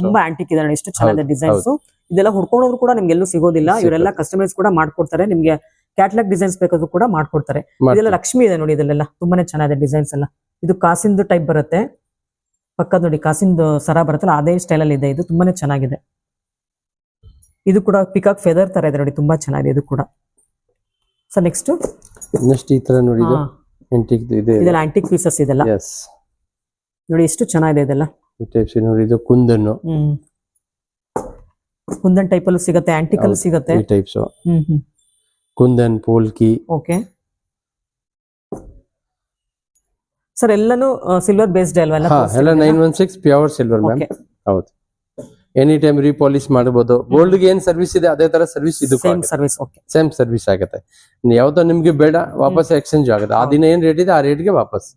ತುಂಬಾ ಆಂಟಿಕ್ ಇದೆ ಎಷ್ಟು ಚೆನ್ನಾಗಿದೆ ಡಿಸೈನ್ಸ್ ಇದೆಲ್ಲ ಹುಡ್ಕೊಂಡೋದ್ರು ಕೂಡ ನಿಮ್ಗೆ ಎಲ್ಲೂ ಸಿಗೋದಿಲ್ಲ. ಇವರೆಲ್ಲ ಕಸ್ಟಮೈಸ್ ಕೂಡ ಮಾಡ್ಕೊಡ್ತಾರೆ. ನಿಮ್ಗೆ ಕ್ಯಾಟ್ಲಾಗ್ ಡಿಸೈನ್ಸ್ ಬೇಕಾದ್ರೂ ಕೂಡ ಮಾಡ್ಕೊಡ್ತಾರೆ. ಇದೆಲ್ಲ ಲಕ್ಷ್ಮಿ ಇದೆ ನೋಡಿ ಇದೆಲ್ಲ ತುಂಬಾನೇ ಚೆನ್ನಾಗಿದೆ ಡಿಸೈನ್ಸ್ ಎಲ್ಲ. ಇದು ಕಾಸಿಂದು ಟೈಪ್ ಬರುತ್ತೆ. ಪಕ್ಕದ ನೋಡಿ ಕಾಸಿಂದು ಸರ ಬರುತ್ತಲ್ಲ ಅದೇ ಸ್ಟೈಲ್ ಅಲ್ಲಿ ಇದೆ. ಇದು ತುಂಬಾನೇ ಚೆನ್ನಾಗಿದೆ. ಇದು ಕೂಡ ಪಿಕಾಕ್ ಫೆದರ್ ತರ ಇದೆ ನೋಡಿ ತುಂಬಾ ಚೆನ್ನಾಗಿದೆ ಇದು ಕೂಡ. ಸರ್ ನೆಕ್ಸ್ಟ್ ನೆಕ್ಸ್ಟ್ ಈ ತರ ನೋಡಿ ಇದು? ಆಂಟಿಕ್ ಇದೆ ಇದೆಲ್ಲ ಆಂಟಿಕ್ ಪೀಸಸ್ ಇದೆಲ್ಲ? ಎಸ್ ನೋಡಿ ಎಷ್ಟು ಚೆನ್ನಾಗಿದೆ ಇದೆಲ್ಲ. ಈ ಟೈಪ್ಸ್ ನೋಡಿ ಇದು ಕುಂದನ್ನು. ಕುಂದನ್ ಟೈಪ್ ಅಲ್ಲೂ ಸಿಗುತ್ತೆ ಆಂಟಿಕ್ ಅಲ್ಲೂ ಸಿಗುತ್ತೆ. ಈ ಟೈಪ್ಸ್ ಹ್ಮ್ ಹ್ಮ್. ಕುಂದನ್ ಪೋಲ್ಕಿ. ಓಕೆ ಸರ್ ಎಲ್ಲಾನು ಸಿಲ್ವರ್ ಬೇಸ್ಡ್ ಅಲ್ವಾ? ಎಲ್ಲ ಹಾ ಎಲ್ಲ nine one six pure silver ma'am Okay. ಹೌದು. ಎನಿ ಟೈಮ್ ರೀಪಾಲಿಶ್ ಮಾಡಬಹುದು ಗೋಲ್ಡ್ಗೆ ಏನ್ ಸರ್ವಿಸ್ ಇದೆ ಅದೇ ತರ ಸರ್ವಿಸ್ ಇದು same service okay same service ಆಗುತ್ತೆ. ಯಾವ್ದೋ ನಿಮ್ಗೆ ಬೇಡ ವಾಪಸ್ ಎಕ್ಸ್ಚೇಂಜ್ ಆಗುತ್ತೆ. ಆ ದಿನ ಏನ್ ರೇಟ್ ಇದೆ ಆ ರೇಟ್ಗೆ ವಾಪಸ್.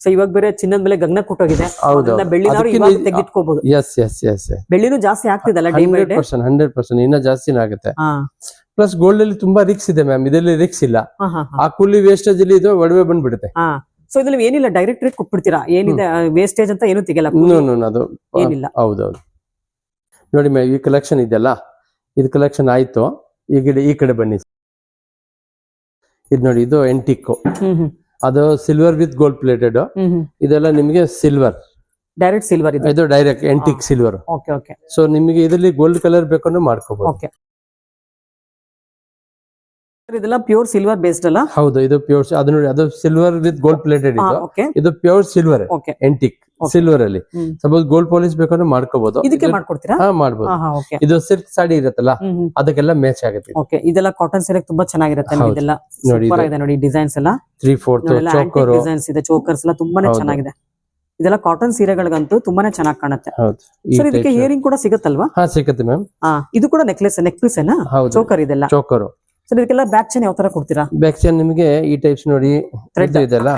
ಸೊ ಇವಾಗ ಬೇರೆ ಚಿನ್ನದ ಮೇಲೆ ಗಗನ ಕೊಟ್ಟೋಗಿದೆ. ಹೌದು, ಅದನ್ನ ಬೆಳ್ಳಿ ಬೆಳ್ಳಿನವರು ಅದಕ್ಕಿಂತ ಇವಾಗ ತೆಗೆದಿಟ್ಕೋಬಹುದು ಎಸ್ ಎಸ್ ಎಸ್ ಬೆಳ್ಳಿನೂ ಜಾಸ್ತಿ ಆಗ್ತಿದಲ್ಲ day by hundred day percent hundred percent ಇನ್ನ ಜಾಸ್ತಿನ ಆಗುತ್ತೆ. ಹಾ. ಪ್ಲಸ್ ಗೋಲ್ಡ್ ಅಲ್ಲಿ ತುಂಬಾ ರಿಕ್ಸ್ ಇದೆ ಮ್ಯಾಮ್ ಇದರಲ್ಲಿ ರಿಕ್ಸ್ ಇಲ್ಲ. ಹಾ ಹಾ ಹಾ. ಆ ಕೂಲಿ ವೇಸ್ಟೇಜ್ ಅಲ್ಲಿ ಇದು ಒಡವೆ ಬಂದ್ಬಿಡುತ್ತೆ. ಹಾ. ಸೊ ಇದ್ರಲ್ಲಿ ಏನಿಲ್ಲ ಡೈರೆಕ್ಟ್ ರೇಟ್ ಕೊಟ್ಬಿಡ್ತೀರಾ? ಏನಿದೆ ವೇಸ್ಟೇಜ್ ಅಂತ ಏನು ತೆಗಿಲ್ಲ ಅದು ಏನಿಲ್ಲ. ಹೌದೌದು. ನೋಡಿ ಮೇ ಈ ಕಲೆಕ್ಷನ್ ಇದೆಯಲ್ಲ? ಇದು ಕಲೆಕ್ಷನ್ ಆಯ್ತು. ಈ ಕಡೆ ಈ ಕಡೆ ಬನ್ನಿ. ಇದು ನೋಡಿ ಇದು ಎಂಟಿಕ್ ಅದು ಸಿಲ್ವರ್ ವಿತ್ ಗೋಲ್ಡ್ ಪ್ಲೇಟೆಡ್ ಇದೆಲ್ಲ ನಿಮಗೆ ಸಿಲ್ವರ್ ಡೈರೆಕ್ಟ್ ಸಿಲ್ವರ್ ಇದೆ. ಇದು direct antique silver okay okay so ನಿಮಗೆ ಇದರಲ್ಲಿ ಗೋಲ್ಡ್ ಕಲರ್ ಬೇಕಂದ್ರೆ ಮಾಡ್ಕೋಬಹುದು ಓಕೆ ಇದೆಲ್ಲ ಪ್ಯೂರ್ ಸಿಲ್ವರ್ ಬೇಸ್ಡ್ ಅಲ್ಲ? ಹೌದು ಇದು ಪ್ಯೂರ್ ಅದು ನೋಡಿ ಅದು ಸಿಲ್ವರ್ ವಿತ್ ಗೋಲ್ಡ್ ಪ್ಲೇಟೆಡ್ ಇದು. ಇದು ಪ್ಯೂರ್ ಸಿಲ್ವರ್ ಎಂಟಿಕ್ ಸಿಲ್ವರ್ ಅಲ್ಲಿ. ಸಪೋಸ್ ಗೋಲ್ಡ್ ಪಾಲಿಶ್ ಬೇಕಂದ್ರೆ ಮಾಡ್ಕೋಬಹುದು ಇದಕ್ಕೆ ಮಾಡ್ಕೊಡ್ತೀರಾ? ಹಾ ಮಾಡ್ಬೋದು. ಹಾ ಇದು ಸಿಲ್ಕ್ ಸಾಡಿ ಇರುತ್ತಲ್ಲ ಅದಕ್ಕೆಲ್ಲ ಮ್ಯಾಚ್ ಆಗುತ್ತೆ. ಓಕೆ ಇದೆಲ್ಲ ಕಾಟನ್ ಸೀರೆ ತುಂಬಾ ಚೆನ್ನಾಗಿರುತ್ತೆ ಇದೆಲ್ಲ. ಸೂಪರ್ ಇದು. ನೋಡಿ ಡಿಸೈನ್ಸ್ ಎಲ್ಲ. ತ್ರೀ ಫೋರ್ತ್ ಚೋಕರ್ ಡಿಸೈನ್ಸ್ ಇದೆ ಚೋಕರ್ಸ್ ಎಲ್ಲ ತುಂಬಾನೇ ಚೆನ್ನಾಗಿದೆ. ಇದೆಲ್ಲ ಕಾಟನ್ ಸೀರೆಗಳಿಗಂತೂ ತುಂಬಾನೇ ಚೆನ್ನಾಗಿ ಕಾಣುತ್ತೆ. ಸರ್ ಇದಕ್ಕೆ. ಇಯರಿಂಗ್ ಕೂಡ ಸಿಗುತ್ತಲ್ವಾ? ಹಾ ಸಿಕ್ಕತ್ತೆ ಮ್ಯಾಮ್ ಇದು ಕೂಡ ನೆಕ್ಲೆಸ್ ನೆಕ್ ಪೀಸ್ ಏನಾ ಚೋಕರ್ ಇದೆಲ್ಲ. ಚೋಕರ್ ಸರ್ ಇದಕ್ಕೆಲ್ಲ ಬ್ಯಾಕ್ ಚೈನ್ ಯಾವ ತರ ಕೊಡ್ತೀರಾ? ಬ್ಯಾಕ್ ಚೈನ್ ನಿಮಗೆ ಈ ಟೈಪ್ಸ್ ನೋಡಿ ಥ್ರೆಡ್ ಇದೆಲ್ಲ.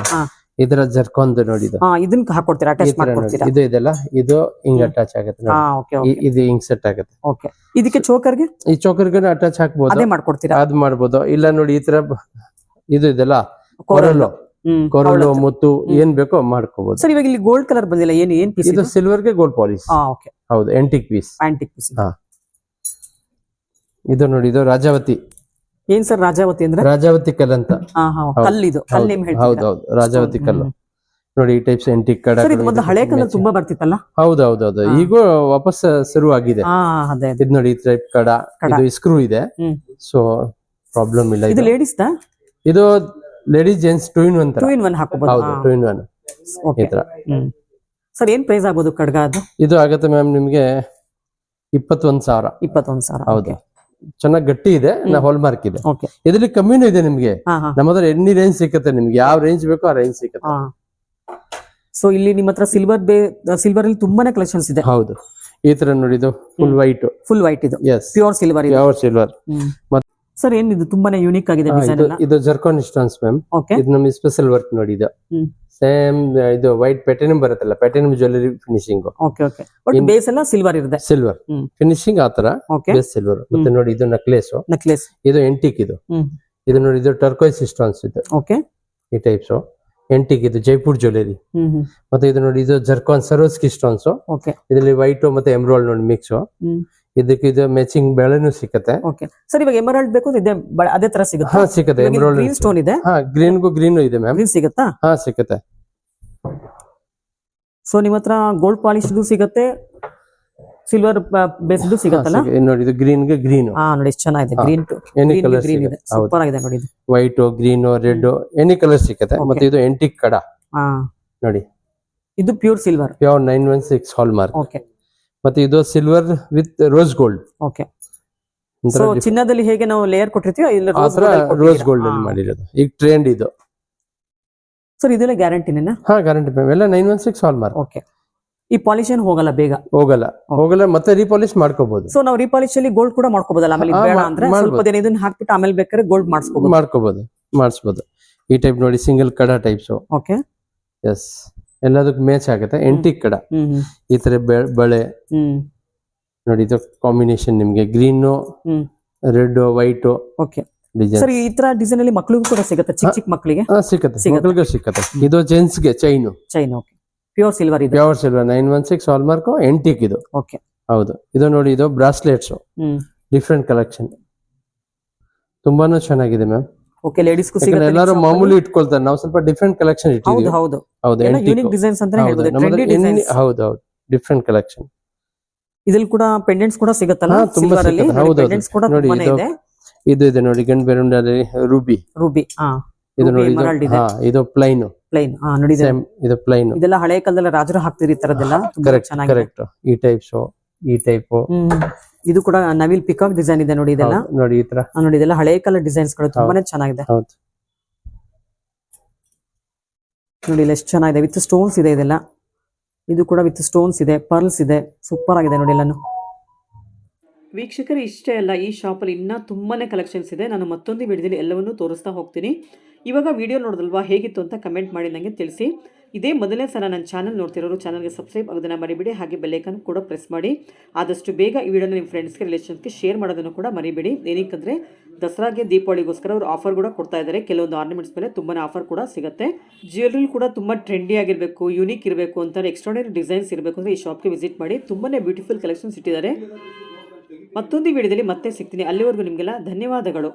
ಇದರ ಜರ್ಕೊಂಡ್ ನೋಡಿ ಇದು. ಹಾ ಇದನ್ನ ಹಾಕೊಡ್ತೀರಾ? ಅಟ್ಯಾಚ್. ಮಾಡ್ಕೊಡ್ತೀರಾ? ಇದು ಇದೆಲ್ಲ ಇದು ಹಿಂಗ್. ಅಟ್ಯಾಚ್ ಆಗುತ್ತೆ ಹಾ ನೋಡಿ. ಓಕೆ ಇದು ಹಿಂಗ್ ಸೆಟ್ ಆಗುತ್ತೆ. ಓಕೆ ಇದಕ್ಕೆ ಚೋಕರ್ಗೆ ಈ ಚೋಕರ್ಗೆ ಅಟ್ಯಾಚ್ ಹಾಕ್ಬೋದು. ಅದೇ ಮಾಡ್ಕೊಡ್ತೀರಾ? ಅದ್ ಮಾಡ್ಬೋದು. ಇಲ್ಲ ನೋಡಿ ಈ ತರ ಇದು ಇದೆಲ್ಲ ಕೊರಳು. ಕೊರಲು ಕೊರಲು ಮುತ್ತು. ಏನ್ ಬೇಕೋ ಮಾಡ್ಕೋಬಹುದು ಸರ್ ಇವಾಗ ಇಲ್ಲಿ ಗೋಲ್ಡ್ ಕಲರ್ ಬಂದಿಲ್ಲ. ಏನ್ ಏನ್ ಪೀಸ್ ಇದು ಸಿಲ್ವರ್ಗೆ ಗೋಲ್ಡ್ ಪಾಲಿಶ್ ಹೌದು ಎಂಟಿಕ್ ಪೀಸ್ ಆಂಟಿಕ್ ಪೀಸ್ ಹಾ. ಇದು ನೋಡಿ ಇದು ರಾಜಾವತಿ. ಏನ್ ಸರ್ ರಾಜಾವತಿ ಅಂದ್ರೆ? ರಾಜಾವತಿ ಕಲ್ ಅಂತ. ಕಲ್ಲಿದು. ಕಲ್ ನೇಮ್ ಹೌದು ಹೌದು. ರಾಜಾವತಿ ಕಲ್ಲು. ನೋಡಿ ಈ ಟೈಪ್ಸ್ ಎಂಟಿಕ್ ಕಡ ಇದು ಮೊದಲು ಹಳೆ ಕಲ್ಲು ತುಂಬಾ ಬರ್ತಿತ್ತಲ್ಲ? ಹೌದೌದೌದು ಹೌದು ಹೌದು. ಈಗ ವಾಪಸ್ ಶುರು ಆಗಿದೆ ಇದು ನೋಡಿ ಈ ಟೈಪ್ ಕಡ. ಇದು ಸ್ಕ್ರೂ ಇದೆ. ಸೊ ಪ್ರಾಬ್ಲಮ್ ಇಲ್ಲ ಇದು ಲೇಡೀಸ್ ಇದು ladies gents two in one two in one ಹಾಕೋಬಹುದು ಹೌದು ಟೂ ಇನ್ ಒನ್ ಈ ಓಕೆ ತರ. ಸರ್ ಏನ್ ಪ್ರೈಸ್ ಆಗ್ಬೋದು ಕಡ್ಗ ಅದು? ಇದು ಆಗತ್ತೆ ಮ್ಯಾಮ್ ನಿಮ್ಗೆ ಇಪ್ಪತ್ತೊಂದ್ ಸಾವಿರ. ಇಪ್ಪತ್ತೊಂದ್ ಸಾವಿರ. ಹೌದು. ಚೆನ್ನಾಗಿ ಗಟ್ಟಿ ಇದೆ ನಾ ಹಾಲ್ ಮಾರ್ಕ್ ಇದೆ. ಇದ್ರಲ್ಲಿ ಕಮ್ಮಿನೂ ಇದೆ ನಿಮ್ಗೆ. ನಮ್ಮದ್ರ ಹಾ. ನಮ್ಮ ಹತ್ರ ಎನಿ ರೇಂಜ್ ಸಿಕ್ಕತ್ತೆ ನಿಮ್ಗೆ. ಯಾವ ರೇಂಜ್ ಬೇಕೋ ಆ ರೇಂಜ್ ಸಿಕ್ಕತ್ತೆ. ಸೊ ಇಲ್ಲಿ ನಿಮ್ಮ ಹತ್ರ ಸಿಲ್ವರ್ ಬೇ ಸಿಲ್ವರ್ ಅಲ್ಲಿ ತುಂಬಾನೇ ಕಲೆಕ್ಷನ್ಸ್ ಇದೆ. ಹೌದು. ಈ ತರ ನೋಡಿದು ಫುಲ್ ವೈಟ್ ಫುಲ್ ವೈಟ್ ಇದು. Yes pure silver pure silver sir ಏನಿದು ತುಂಬಾನೇ ಯೂನಿಕ್ ಆಗಿದೆ ಇದು ಜರ್ಕಾನ್ ಸ್ಟೋನ್ಸ್ ಮ್ಯಾಮ್ ಇದು ನಮ್ಮ ಸ್ಪೆಷಲ್ ವರ್ಕ್ ನೋಡಿ ಇದು. ಹ್ಮ್. ಸೇಮ್ ಇದು ವೈಟ್ ಪ್ಯಾಟರ್ನ್ ಬರುತ್ತಲ್ಲ pattern jewellery finishing okay okay but base ಎಲ್ಲ ಸಿಲ್ವರ್ ಇರುತ್ತೆ. ಸಿಲ್ವರ್ ಫಿನಿಶಿಂಗ್ ಆತರ ಬೇಸ್ ಸಿಲ್ವರ್ ಮತ್ತೆ ನೋಡಿ ಇದು ನಕ್ಲೇಸ್ ನಕ್ಲೇಸ್ ಇದು ಎಂಟಿಕ್ ಇದು. ಇದು ನೋಡಿ ಇದು ಟರ್ಕೋಯ್ಸ್ ಸ್ಟೋನ್ಸ್ ಇದು. ಓಕೆ ಈ ಟೈಪ್ಸ್ ಎಂಟಿಕ್ ಇದು ಜೈಪುರ್ ಜ್ಯುವೆಲರಿ ಮತ್ತೆ ಇದು ನೋಡಿ ಇದು ಜರ್ಕಾನ್ ಸರೋಸ್ಕಿ ಸ್ಟೋನ್ಸ್ ಓಕೆ ಇದರಲ್ಲಿ ವೈಟ್ ಮತ್ತೆ ಎಮ್ರೋಲ್ ನೋಡಿ ಮಿಕ್ಸ್ ಇದಕ್ಕೆ ಇದು ಮ್ಯಾಚಿಂಗ್ ಬೆಳೆನೂ ಸಿಕ್ಕತ್ತೆ. ಓಕೆ ಸರ್ ಇವಾಗ ಎಮರಾಲ್ಡ್ ಬೇಕು ಇದೆ ಬ- ಅದೇ ತರ ಸಿಗುತ್ತೆ? ಹಾ ಸಿಕ್ಕತ್ತೆ. ಎಮರಾಲ್ಡ್ ಗ್ರೀನ್ ಸ್ಟೋನ್ ಇದೆ. ಹಾ ಗ್ರೀನ್ಗೂ ಗ್ರೀನ್ ಇದೆ ಮ್ಯಾಮ್ ಗ್ರೀನ್ ಸಿಗುತ್ತಾ? ಹಾ ಸಿಕ್ಕತ್ತೆ. ಸೊ ನಿಮ್ಮತ್ರ ಗೋಲ್ಡ್ ಪಾಲಿಶ್ ಸಿಗುತ್ತೆ ಸಿಲ್ವರ್ ಬೇಸ್ದು ಸಿಗುತ್ತಲ್ಲ? ಸಿಕ್ಕ- ನೋಡಿ ಇದು ಗ್ರೀನ್ಗೆ ಗ್ರೀನ್ ಹಾ ನೋಡಿ ಎಷ್ಟು ಚೆನ್ನಾಗಿದೆ. Green to any colour green ಇದೆ. ಹೌದು. ಸೂಪರ್ ಆಗಿದೆ ನೋಡಿ ಇದು. White green red any colour ಸಿಕ್ಕತ್ತೆ. Okay. ಮತ್ತೆ ಇದು ಎಂಟಿಕ್ ಕಡ. ಹಾ. ನೋಡಿ. ಇದು pure silver pure nine one six hallmark okay ಮತ್ತೆ ಇದು silver with rose gold okay ಚಿನ್ನದಲ್ಲಿ ಹೇಗೆ ನಾವು ಲೇಯರ್ ಕೊಟ್ಟಿರ್ತೀವಿ ಇಲ್ಲಿ ರೋಸ್ ಗೋಲ್ಡ್ ಅಲ್ಲಿ ಮಾಡಿರೋದು. ಈಗ ಟ್ರೆಂಡ್ ಇದು. ಸರ್ ಇದೆಲ್ಲ ಗ್ಯಾರಂಟಿನೇನಾ ಹಾ ಗ್ಯಾರಂಟಿ ಮ್ಯಾಮ್ ಎಲ್ಲ nine one six hallmark okay ಈ ಪಾಲಿಶ್ ಏನು ಹೋಗಲ್ಲ ಬೇಗ? ಹೋಗಲ್ಲ. ಹೋಗಲ್ಲ ಮತ್ತೆ ರೀಪಾಲಿಶ್ ಮಾಡ್ಕೋಬಹುದು ಸೊ ನಾವು ರೀಪಾಲಿಶ್ ಅಲ್ಲಿ ಗೋಲ್ಡ್ ಕೂಡ ಮಾಡ್ಕೋಬಹುದಲ್ಲ ಆಮೇಲೆ ಬೇಡ ಅಂದ್ರೆ ಸ್ವಲ್ಪ ದಿನ ಇದನ್ನ ಹಾಕ್ಬಿಟ್ಟು ಆಮೇಲೆ ಬೇಕಾದ್ರೆ ಗೋಲ್ಡ್ ಮಾಡಿಸ್ಕೋಬಹುದು ಮಾಡ್ಕೋಬಹುದು ಮಾಡಿಸ್ಬೋದು. ಈ ಟೈಪ್ ನೋಡಿ ಸಿಂಗಲ್ ಕಡ ಟೈಪ್ಸ್ ಓಕೆ ಎಸ್ ಎಲ್ಲದಕ್ಕೂ ಮ್ಯಾಚ್ ಆಗುತ್ತೆ. ಎಂಟಿಕ್ ಕಡ. ಈ ತರ ಬಳೆ. ನೋಡಿ ಇದು ಕಾಂಬಿನೇಷನ್ ನಿಮ್ಗೆ green red white okay design sir ಈ ತರ ಡಿಸೈನ್ ಅಲ್ಲಿ ಮಕ್ಕಳಿಗೂ ಕೂಡ ಸಿಗುತ್ತೆ? ಚಿಕ್ಕ ಚಿಕ್ಕ ಮಕ್ಕಳಿಗೆ ಸಿಗುತ್ತೆ. ಸಿಗತ್ತೆ. ಮಕ್ಕಳಿಗೆ ಸಿಕ್ಕತ್ತೆ ಇದು ಜೆಂಟ್ಸ್ಗೆ chain chain okay pure silver ಇದು. Pure silver nine one six hallmark antique ಇದು. ಓಕೆ ಹೌದು. ಇದು ನೋಡಿ ಇದು ಬ್ರಾಸ್ಲೆಟ್ಸ್ ಡಿಫ್ರೆಂಟ್ ಕಲೆಕ್ಷನ್ ತುಂಬಾನು ಚೆನ್ನಾಗಿದೆ ಮ್ಯಾಮ್ ಓಕೆ ಲೇಡೀಸ್ ಸಿಗುತ್ತೆ ಎಲ್ಲರೂ ಮಾಮೂಲಿ ಇಟ್ಕೊಳ್ತಾರೆ. ನಾವು ಸ್ವಲ್ಪ ಡಿಫ್ರೆಂಟ್ ಕಲೆಕ್ಷನ್ ಹೌದು ಹೌದು. ಹೌದು ಯೂನಿಕ್ ಡಿಸೈನ್ಸ್ ಅಂತಾನೆ ಹೇಳ್ಬೋದು ಟ್ರೆಂಡಿ ಡಿಸೈನ್ಸ್ ಹೌದು ಹೌದು. ಡಿಫ್ರೆಂಟ್ ಕಲೆಕ್ಷನ್ ಇದ್ರಲ್ಲಿ ಕೂಡ ಪೆಂಡೆಂಟ್ಸ್ ಕೂಡ ಸಿಗುತ್ತಲ್ಲ? ತುಂಬಾ ಸಿಗುತ್ತೆ. ಹೌದು, ಹೌದು. ಪೆಂಡೆಂಟ್ಸ್ ಕೂಡ ನೋಡಿ, ಇದು ಇದೆ. ಇದು ನೋಡಿ ಗಂಡ್ ಬೆರುಂಡಲ್ಲಿ ರೂಬಿ. ರೂಬಿ ಹಾ. ಇದು ನೋಡಿ. ಹಾ ಇದು ಪ್ಲೈನ್ ಪ್ಲೈನ್ ಹಾ ನೋಡಿ ಇದು- ಪ್ಲೈನ್ ಇದೆಲ್ಲ ಹಳೆ ಕಾಲದಲ್ಲಿ ರಾಜರು ಹಾಕ್ತಿರಿ ಈ ತರದೆಲ್ಲ ತುಂಬಾ ಕರೆಕ್ಟ್ ಈ ಶೋ ಈ ಟೈಪ್ ಇದು ಕೂಡ ನವಿಲ್ ಪಿಕಾಕ್ ಡಿಸೈನ್ ಇದೆ ನೋಡಿ ಇದೆಲ್ಲ. ನೋಡಿ ಈ ತರ. ನೋಡಿ ಇದೆಲ್ಲ ಹಳೆ ಕಾಲ ಡಿಸೈನ್ಸ್ಗಳು ತುಂಬಾನೇ ಚೆನ್ನಾಗಿದೆ. ಹೌದು. ನೋಡಿ ಇಲ್ಲ ಎಷ್ಟು ಚೆನ್ನಾಗಿದೆ. ವಿತ್ ಸ್ಟೋನ್ಸ್ ಇದೆ ಇದೆಲ್ಲ. ಇದು ಕೂಡ ವಿತ್ ಸ್ಟೋನ್ಸ್ ಇದೆ ಪರ್ಲ್ಸ್ ಇದೆ. ಸೂಪರ್ ಆಗಿದೆ ನೋಡಿ ಎಲ್ಲಾನು ವೀಕ್ಷಕರು ಇಷ್ಟೇ ಅಲ್ಲ ಈ ಶಾಪಲ್ಲಿ ಇನ್ನೂ ತುಂಬಾ ಕಲೆಕ್ಷನ್ಸ್ ಇದೆ. ನಾನು ಮತ್ತೊಂದು ವಿಡಿಯೋದಲ್ಲಿ ಎಲ್ಲವನ್ನೂ ತೋರಿಸ್ತಾ ಹೋಗ್ತೀನಿ. ಇವಾಗ ವಿಡಿಯೋ ನೋಡಿದಲ್ವಾ ಹೇಗಿತ್ತು ಅಂತ ಕಮೆಂಟ್ ಮಾಡಿ ನನಗೆ ತಿಳಿಸಿ. ಇದೇ ಮೊದಲನೇ ಸಲ ನನ್ನ ಚಾನಲ್ ನೋಡ್ತಿರೋರು ಚಾನಲ್ಗೆ ಸಬ್ಸ್ಕ್ರೈಬ್ ಆಗೋದನ್ನು ಮರಿಬೇಡಿ. ಹಾಗೆ ಬೆಲ್ಲೈಕನ್ ಕೂಡ ಪ್ರೆಸ್ ಮಾಡಿ. ಆದಷ್ಟು ಬೇಗ ಈ ವಿಡಿಯೋನ ನಿಮ್ಮ ಫ್ರೆಂಡ್ಸ್ಗೆ, ರಿಲೇಷನ್ಸ್ಗೆ ಶೇರ್ ಮಾಡೋದನ್ನು ಕೂಡ ಮರಿಬೇಡಿ. ಏನಕ್ಕಂದರೆ ದಸರಾಗೆ ದೀಪಾವಳಿಗೋಸ್ಕರ ಅವರು ಆಫರ್ ಕೂಡ ಕೊಡ್ತಾ ಇದ್ದಾರೆ. ಕೆಲವೊಂದು ಆರ್ನಮೆಂಟ್ಸ್ ಮೇಲೆ ತುಂಬಾ ಆಫರ್ ಕೂಡ ಸಿಗುತ್ತೆ. ಜ್ಯುವೆಲ್ರಿ ಕೂಡ ತುಂಬ ಟ್ರೆಂಡಿ ಆಗಿರಬೇಕು ಯೂನಿಕ್ ಇರಬೇಕು ಅಂತ ಎಕ್ಸ್ಟ್ರಾಡನರಿ ಡಿಸೈನ್ಸ್ ಇರಬೇಕು ಅಂದರೆ ಈ ಶಾಪ್ಗೆ ವಿಸಿಟ್ ಮಾಡಿ ತುಂಬಾ ಬ್ಯೂಟಿಫುಲ್ ಕಲೆಕ್ಷನ್ಸ್ ಇಟ್ಟಿದ್ದಾರೆ. ಮತ್ತೊಂದು ವಿಡಿಯೋದಲ್ಲಿ ಮತ್ತೆ ಸಿಗ್ತೀನಿ. ಅಲ್ಲಿವರೆಗೂ ನಿಮಗೆಲ್ಲ ಧನ್ಯವಾದಗಳು.